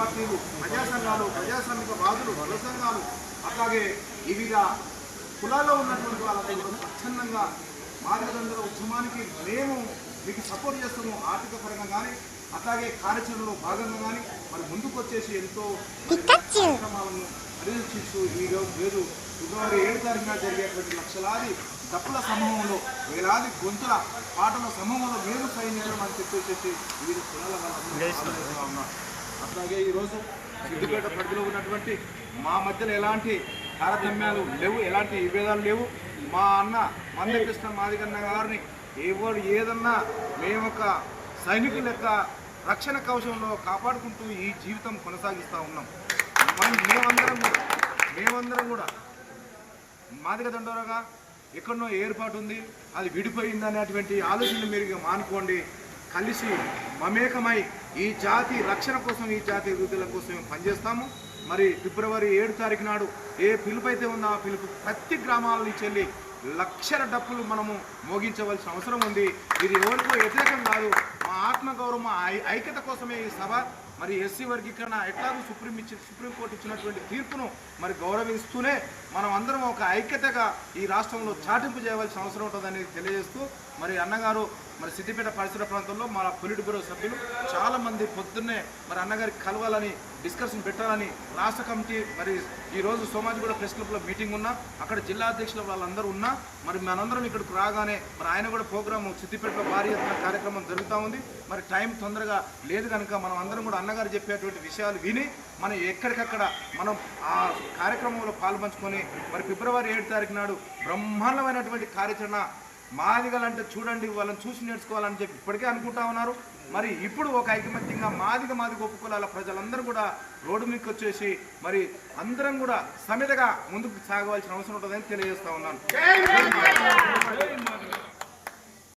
పార్టీలు ప్రజా సంఘాలు ప్రజాస్వామిక వాదులు కుల సంఘాలు అట్లాగే వివిధ కులాల్లో ఉన్నటువంటి వాళ్ళతో స్వచ్ఛందంగా మాదిగదండల ఉద్యమానికి మేము మీకు సపోర్ట్ చేస్తాము ఆర్థిక పరంగా కానీ అట్లాగే కార్యాచరణలో భాగంగా కానీ మరి ముందుకు వచ్చేసి ఎంతో మరి కార్యక్రమాలను పర్యవేక్షిస్తూ ఈ రోజు ఫిబ్రవరి ఏడు తారీఖున జరిగేటువంటి లక్షలాది డప్పుల సమూహంలో వేలాది గొంతుల పాటల సమూహంలో మేము సైనికులు అని చెప్పేసి వివిధ కులాల ఉన్నారు. అట్లాగే ఈరోజు సిద్దిపేట పరిధిలో ఉన్నటువంటి మా మధ్యలో ఎలాంటి తారతమ్యాలు లేవు ఎలాంటి విభేదాలు లేవు. మా అన్న మందకృష్ణ మాదిగన్న గారిని ఎవరు ఏదన్నా మేము ఒక సైనికుల యొక్క రక్షణ కవచంలో కాపాడుకుంటూ ఈ జీవితం కొనసాగిస్తూ ఉన్నాం. మనం మేమందరం కూడా మేమందరం కూడా మాదిగ దండోరగా ఎక్కడనో ఏర్పాటు ఉంది అది విడిపోయింది అనేటువంటి ఆలోచనలు మీరు మానుకోండి. కలిసి మమేకమై ఈ జాతి రక్షణ కోసం ఈ జాతి అభివృద్ధుల కోసం మేము పనిచేస్తాము. మరి ఫిబ్రవరి ఏడు తారీఖు నాడు ఏ పిలుపు అయితే ఉందో ఆ పిలుపు ప్రతి గ్రామాల నుంచి వెళ్ళి లక్షల డప్పులు మనము మోగించవలసిన అవసరం ఉంది. ఇది ఎవరికో వ్యతిరేకం కాదు. మా ఆత్మగౌరవం మా ఐ- ఐక్యత కోసమే ఈ సభ. మరి ఎస్సీ వర్గీకరణ ఎట్లాగూ సుప్రీం ఇచ్చి సుప్రీంకోర్టు ఇచ్చినటువంటి తీర్పును మరి గౌరవిస్తూనే మనం అందరం ఒక ఐక్యతగా ఈ రాష్ట్రంలో చాటింపు చేయవలసిన అవసరం ఉంటుందని తెలియజేస్తూ మరి అన్నగారు మరి సిద్దిపేట పరిసర ప్రాంతంలో మన పొలిట్ బ్యూరో సభ్యులు చాలామంది పొద్దున్నే మరి అన్నగారికి కలవాలని డిస్కషన్ పెట్టాలని రాష్ట్ర కమిటీ మరి ఈ రోజు సోమాజిగూడ ప్రెస్ క్లబ్లో మీటింగ్ ఉన్నా అక్కడ జిల్లా అధ్యక్షులు వాళ్ళందరూ ఉన్నా మరి మనందరం ఇక్కడికి రాగానే మరి ఆయన కూడా ప్రోగ్రామ్ సిద్దిపేటలో భారీ ఎత్తున కార్యక్రమం జరుగుతూ ఉంది. మరి టైం తొందరగా లేదు కనుక మనం అందరం కూడా అన్నగారు చెప్పేటువంటి విషయాలు విని మనం ఎక్కడికక్కడ మనం ఆ కార్యక్రమంలో పాల్పంచుకొని మరి ఫిబ్రవరి ఏడు తారీఖు నాడు బ్రహ్మాండమైనటువంటి కార్యాచరణ మాదిగలంటే చూడండి వాళ్ళని చూసి నేర్చుకోవాలని చెప్పి ఇప్పటికే అనుకుంటా ఉన్నారు. మరి ఇప్పుడు ఒక ఐకమత్యంగా మాదిగ మాదిగ ఉపకులాల ప్రజలందరూ కూడా రోడ్డు మీదకి వచ్చేసి మరి అందరం కూడా సమితగా ముందుకు సాగవలసిన అవసరం ఉంటుందని తెలియజేస్తా ఉన్నాను.